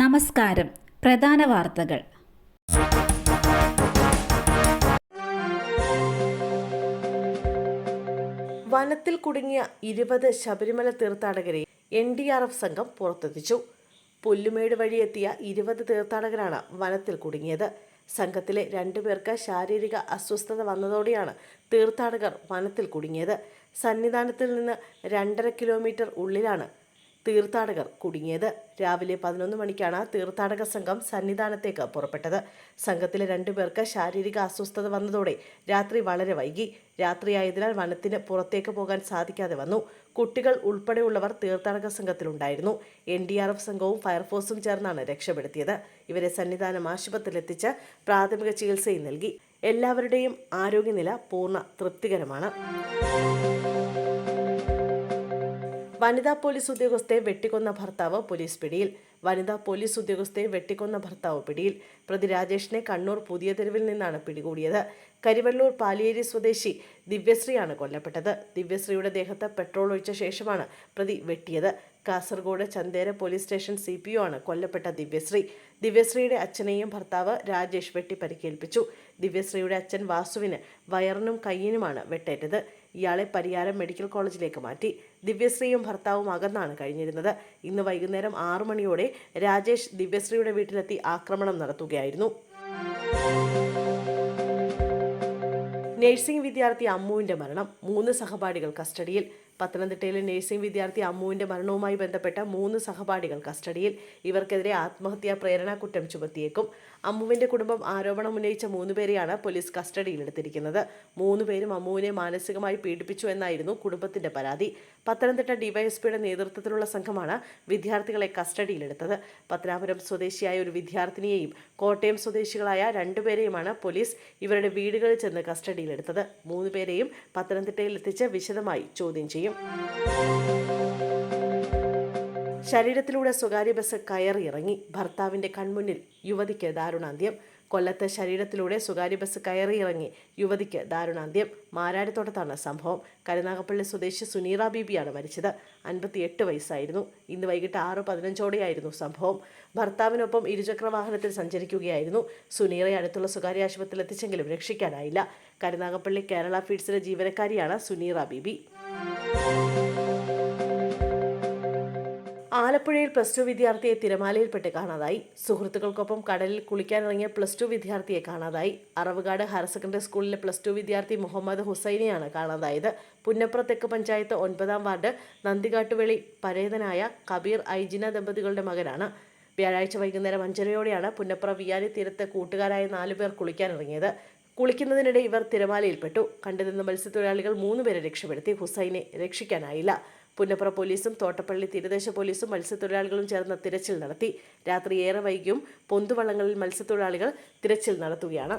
നമസ്കാരം. പ്രധാന വാർത്തകൾ. വനത്തിൽ കുടുങ്ങിയ ഇരുപത് ശബരിമല തീർത്ഥാടകരെ എൻ ഡി ആർ എഫ് സംഘം പുറത്തെത്തിച്ചു. പുല്ലുമേട് വഴി എത്തിയ ഇരുപത് തീർത്ഥാടകരാണ് വനത്തിൽ കുടുങ്ങിയത്. സംഘത്തിലെ രണ്ടുപേർക്ക് ശാരീരിക അസ്വസ്ഥത വന്നതോടെയാണ് തീർത്ഥാടകർ വനത്തിൽ കുടുങ്ങിയത്. സന്നിധാനത്തിൽ നിന്ന് രണ്ടര കിലോമീറ്റർ ഉള്ളിലാണ് തീർത്ഥാടകർ കുടുങ്ങിയത്. രാവിലെ പതിനൊന്ന് മണിക്കാണ് തീർത്ഥാടക സംഘം സന്നിധാനത്തേക്ക് പുറപ്പെട്ടത്. സംഘത്തിലെ രണ്ടുപേർക്ക് ശാരീരിക അസ്വസ്ഥത വന്നതോടെ രാത്രി വളരെ വൈകി. രാത്രിയായതിനാൽ വനത്തിന് പുറത്തേക്ക് പോകാൻ സാധിക്കാതെ വന്നു. കുട്ടികൾ ഉൾപ്പെടെയുള്ളവർ തീർത്ഥാടക സംഘത്തിലുണ്ടായിരുന്നു. എൻ ഡി ആർ എഫ് സംഘവും ഫയർഫോഴ്സും ചേർന്നാണ് രക്ഷപ്പെടുത്തിയത്. ഇവരെ സന്നിധാനം ആശുപത്രിയിലെത്തിച്ച് പ്രാഥമിക ചികിത്സയും നൽകി. എല്ലാവരുടെയും ആരോഗ്യനില പൂർണ തൃപ്തികരമാണ്. വനിതാ പോലീസ് ഉദ്യോഗസ്ഥയെ വെട്ടിക്കൊന്ന ഭർത്താവ് പോലീസ് പിടിയിൽ. വനിതാ പോലീസ് ഉദ്യോഗസ്ഥയെ വെട്ടിക്കൊന്ന ഭർത്താവ് പിടിയിൽ. പ്രതി രാജേഷിനെ കണ്ണൂർ പുതിയ തെരുവിൽ നിന്നാണ് പിടികൂടിയത്. കരിവള്ളൂർ പാലിയേരി സ്വദേശി ദിവ്യശ്രീയാണ് കൊല്ലപ്പെട്ടത്. ദിവ്യശ്രീയുടെ ദേഹത്ത് പെട്രോൾ ഒഴിച്ച ശേഷമാണ് പ്രതി വെട്ടിയത്. Kasaragod Chandera police station C P ആണ് കൊല്ലപ്പെട്ട ദിവ്യശ്രീ. ദിവ്യശ്രീയുടെ അച്ഛനെയും ഭർത്താവ് രാജേഷ് വെട്ടി പരിക്കേൽപ്പിച്ചു ദിവ്യശ്രീയുടെ അച്ഛൻ വാസുവിന് വയറിനും കയ്യിനുമാണ് വെട്ടേറ്റത്. ഇയാളെ പരിയാരം മെഡിക്കൽ കോളേജിലേക്ക് മാറ്റി. ദിവ്യശ്രീയും ഭർത്താവും അകന്നാണ് കഴിഞ്ഞിരുന്നത്. ഇന്ന് വൈകുന്നേരം ആറു മണിയോടെ രാജേഷ് ദിവ്യശ്രീയുടെ വീട്ടിലെത്തി ആക്രമണം നടത്തുകയായിരുന്നു. നഴ്സിംഗ് വിദ്യാർത്ഥി അമ്മുവിന്റെ മരണം. മൂന്ന് സഹപാഠികൾ കസ്റ്റഡിയിൽ. പത്തനംതിട്ടയിലെ നഴ്സിംഗ് വിദ്യാർത്ഥി അമ്മുവിന്റെ മരണവുമായി ബന്ധപ്പെട്ട മൂന്ന് സഹപാഠികൾ കസ്റ്റഡിയിൽ. ഇവർക്കെതിരെ ആത്മഹത്യാ പ്രേരണ കുറ്റം ചുമത്തിയേക്കും. അമ്മുവിന്റെ കുടുംബം ആരോപണം ഉന്നയിച്ച മൂന്നുപേരെയാണ് പോലീസ് കസ്റ്റഡിയിലെടുത്തിരിക്കുന്നത് മൂന്നുപേരും അമ്മുവിനെ മാനസികമായി പീഡിപ്പിച്ചു എന്നായിരുന്നു കുടുംബത്തിന്റെ പരാതി. പത്തനംതിട്ട ഡിവൈഎസ്പിയുടെ നേതൃത്വത്തിലുള്ള സംഘമാണ് വിദ്യാർത്ഥികളെ കസ്റ്റഡിയിലെടുത്തത് പത്തനാപുരം സ്വദേശിയായ ഒരു വിദ്യാർത്ഥിനിയെയും കോട്ടയം സ്വദേശികളായ രണ്ടുപേരെയുമാണ് പോലീസ് ഇവരുടെ വീടുകളിൽ ചെന്ന് കസ്റ്റഡിയിലെടുത്തത് മൂന്നുപേരെയും പത്തനംതിട്ടയിൽ എത്തിച്ച് വിശദമായി ചോദ്യം ചെയ്യും. ശരീരത്തിലൂടെ സ്വകാര്യ ബസ് കയറിയിറങ്ങി. ഭർത്താവിന്റെ കൺമുന്നിൽ യുവതിക്ക് ദാരുണാന്ത്യം. കൊല്ലത്ത് ശരീരത്തിലൂടെ സ്വകാര്യ ബസ് കയറിയിറങ്ങി. യുവതിക്ക് ദാരുണാന്ത്യം. മാരാടിത്തോട്ടത്താണ് സംഭവം. കരുനാഗപ്പള്ളി സ്വദേശി സുനീറ ബീബിയാണ് മരിച്ചത്. അൻപത്തിയെട്ട് വയസ്സായിരുന്നു. ഇന്ന് വൈകിട്ട് ആറ് പതിനഞ്ചോടെയായിരുന്നു സംഭവം. ഭർത്താവിനൊപ്പം ഇരുചക്ര വാഹനത്തിൽ സഞ്ചരിക്കുകയായിരുന്നു. സുനീറയെ അടുത്തുള്ള സ്വകാര്യ ആശുപത്രിയിൽ എത്തിച്ചെങ്കിലും രക്ഷിക്കാനായില്ല. കരുനാഗപ്പള്ളി കേരള ഫീഡ്സിലെ ജീവനക്കാരിയാണ് സുനീറ ബീബി. ആലപ്പുഴയിൽ പ്ലസ് ടു വിദ്യാർത്ഥിയെ തിരമാലയിൽപ്പെട്ട് കാണാതായി. സുഹൃത്തുക്കൾക്കൊപ്പം കടലിൽ കുളിക്കാനിറങ്ങിയ പ്ലസ് ടു വിദ്യാർത്ഥിയെ കാണാതായി. അറവുകാട് ഹയർ സെക്കൻഡറി സ്കൂളിലെ പ്ലസ് ടു വിദ്യാർത്ഥി മുഹമ്മദ് ഹുസൈനെയാണ് കാണാതായത്. പുന്നപ്ര തെക്ക് പഞ്ചായത്ത് ഒൻപതാം വാർഡ് നന്ദികാട്ടുവെളി പരേതനായ കബീർ ഐജിന ദമ്പതികളുടെ മകനാണ്. വ്യാഴാഴ്ച വൈകുന്നേരം അഞ്ചരയോടെയാണ് പുന്നപ്ര വിയാലി തീരത്ത് കൂട്ടുകാരായ നാലുപേർ കുളിക്കാനിറങ്ങിയത്. കുളിക്കുന്നതിനിടെ ഇവർ തിരമാലയിൽപ്പെട്ടു. കണ്ടിരുന്ന മത്സ്യത്തൊഴിലാളികൾ മൂന്നുപേരെ രക്ഷപ്പെടുത്തി. ഹുസൈനെ രക്ഷിക്കാനായില്ല. പുന്നപ്ര പോലീസും തോട്ടപ്പള്ളി തീരദേശ പോലീസും മത്സ്യത്തൊഴിലാളികളും ചേർന്ന് തിരച്ചിൽ നടത്തി. രാത്രി ഏറെ വൈകിയും പൊന്തുവള്ളങ്ങളിൽ മത്സ്യത്തൊഴിലാളികൾ തിരച്ചിൽ നടത്തുകയാണ്.